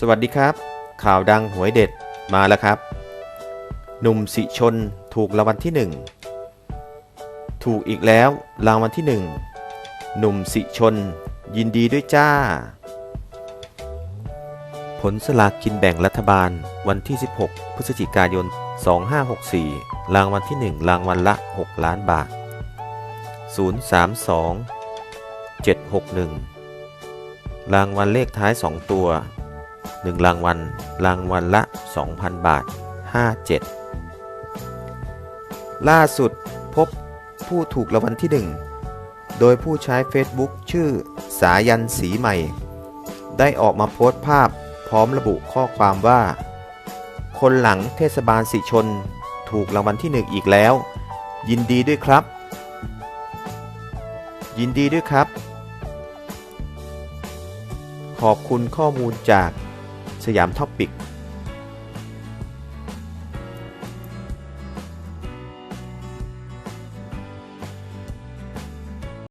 สวัสดีครับ ข่าวดังหวยเด็ดมาแล้วครับ หนุ่มสิชนถูกรางวัลที่หนึ่งถูกอีกแล้วรางวัลที่หนึ่งหนุ่มสิชน ยินดีด้วยจ้า ผลสลากกินแบ่งรัฐบาลวันที่ 16 พฤศจิกายน 2564 รางวัลที่ 1 รางวัลละ 6 ล้านบาท 032 761 รางวัลเลขท้าย 2 ตัว 1 รางวัล รางวัลละ 2,000 บาท 57 ล่าสุดพบผู้ถูกรางวัลที่ 1 โดยผู้ใช้ Facebook ชื่อสายันสีใหม่ ได้ออกมาโพสต์ภาพพร้อมระบุข้อความว่า คนหลังเทศบาลสิชน ถูกรางวัลที่หนึ่งอีกแล้ว ยินดีด้วยครับ ยินดีด้วยครับ ขอบคุณข้อมูลจาก สยามท็อปปิก